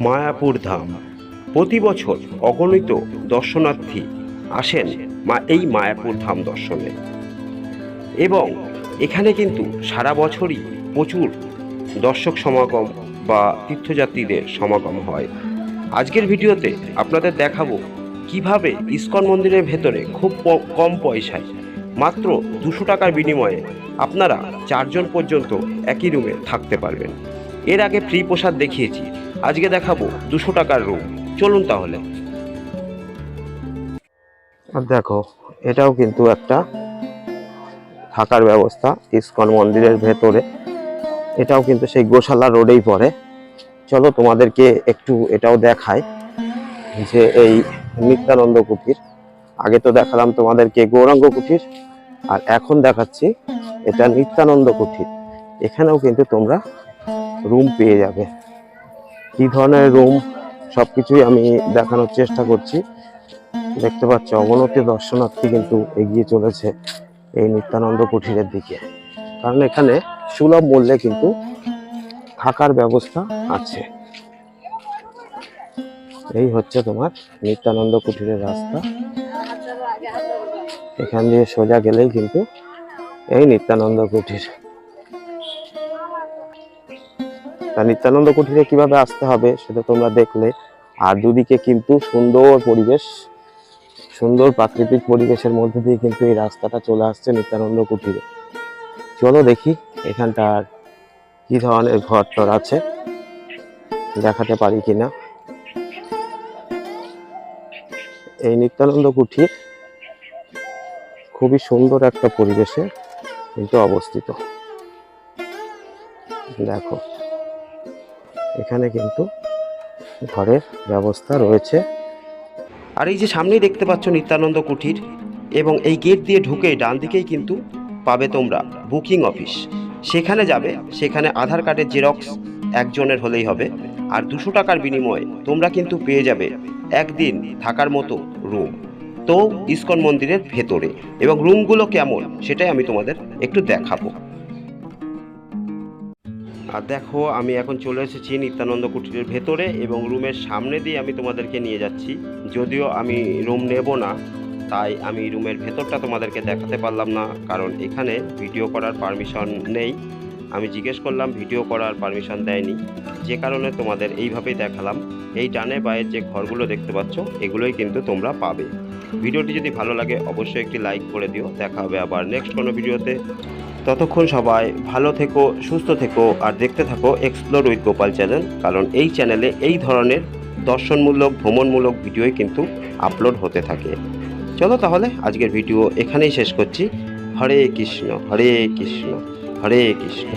মায়াপুর ধাম। প্রতি বছর অগণিত দর্শনার্থী আসেন মা এই মায়াপুর ধাম দর্শনে। এবং এখানে কিন্তু সারা বছরই প্রচুর দর্শক সমাগম বা তীর্থযাত্রীদের সমাগম হয়। আজকের ভিডিওতে আপনাদের দেখাবো কীভাবে ইস্কন মন্দিরের ভেতরে খুব কম পয়সায় মাত্র দুশো টাকার বিনিময়ে আপনারা চারজন পর্যন্ত একই রুমে থাকতে পারবেন। এর আগে ফ্রি প্রসাদ দেখিয়েছি। আজকে দেখাবো দুশো টাকার রুম চলুন তাহলে। দেখো, এটাও কিন্তু একটা থাকার ব্যবস্থা, ইস্কন মন্দিরের ভেতরে। এটাও কিন্তু সেই গোশালা রোডেই পড়ে। চলো তোমাদেরকে একটু এটাও দেখায় যে এই নিত্যানন্দ কুটির। আগে তো দেখালাম তোমাদেরকে গৌরাঙ্গ কুটির, আর এখন দেখাচ্ছি এটা নিত্যানন্দ কুটির। এখানেও কিন্তু তোমরা রুম পেয়ে যাবে। কি ধরনের রুম সব কিছুই আমি দেখানোর চেষ্টা করছি। দেখতে পাচ্ছ অবনতি দর্শনার্থী কিন্তু এগিয়ে চলেছে এই নিত্যানন্দ কুঠিরের দিকে। কারণ এখানে সুলভ মূল্যে কিন্তু থাকার ব্যবস্থা আছে। এই হচ্ছে তোমার নিত্যানন্দ কুঠিরের রাস্তা। এখান দিয়ে সোজা গেলেই কিন্তু এই নিত্যানন্দ কুঠির তা নিত্যানন্দ কুঠিরে কীভাবে আসতে হবে সেটা তোমরা দেখলে। আর দুদিকে কিন্তু সুন্দর পরিবেশ, সুন্দর প্রাকৃতিক পরিবেশের মধ্যে দিয়ে কিন্তু এই রাস্তাটা চলে আসছে নিত্যানন্দ কুঠিরে। চলো দেখি এখানটার কি ধরনের ঘর টর আছে, দেখাতে পারি কিনা। এই নিত্যানন্দ কুঠির খুবই সুন্দর একটা পরিবেশে কিন্তু অবস্থিত। দেখো। এখানে কিন্তু ঘরের ব্যবস্থা রয়েছে। আর এই যে সামনেই দেখতে পাচ্ছ নিত্যানন্দ কুঠির, এবং এই গেট দিয়ে ঢুকে ডান দিকেই কিন্তু পাবে তোমরা বুকিং অফিস। সেখানে যাবে, সেখানে আধার কার্ডের জেরক্স একজনের হলেই হবে, আর দুশো টাকার বিনিময়ে তোমরা কিন্তু পেয়ে যাবে একদিন থাকার মতো রুম। তো ইস্কন মন্দিরের ভেতরে, এবং রুমগুলো কেমন সেটাই আমি তোমাদের একটু দেখাবো। আর দেখো, আমি এখন চলে এসেছি নিত্যানন্দ কুটিরের ভেতরে এবং রুমের সামনে দিয়ে আমি তোমাদেরকে নিয়ে যাচ্ছি। যদিও আমি রুম নেব না, তাই আমি রুমের ভেতরটা তোমাদেরকে দেখাতে পারলাম না, কারণ এখানে ভিডিও করার পারমিশন নেই। আমি জিজ্ঞেস করলাম, ভিডিও করার পারমিশন দেয়নি। যে কারণে তোমাদের এইভাবেই দেখালাম। এই ডানে বায়ের যে ঘরগুলো দেখতে পাচ্ছ, এগুলোই কিন্তু তোমরা পাবে। ভিডিওটি যদি ভালো লাগে, অবশ্যই একটি লাইক করে দিও। দেখা হবে আবার নেক্সট কোনো ভিডিওতে। ততক্ষণ সবাই ভালো থেকো, সুস্থ থেকো আর দেখতে থাকো এক্সপ্লোর উইথ গোপাল চ্যানেল কারণ এই চ্যানেলে এই ধরনের দর্শনমূলক, ভ্রমণমূলক ভিডিওই কিন্তু আপলোড হতে থাকে। চলো তাহলে আজকের ভিডিও এখানেই শেষ করছি। হরে কৃষ্ণ হরে কৃষ্ণ হরে কৃষ্ণ।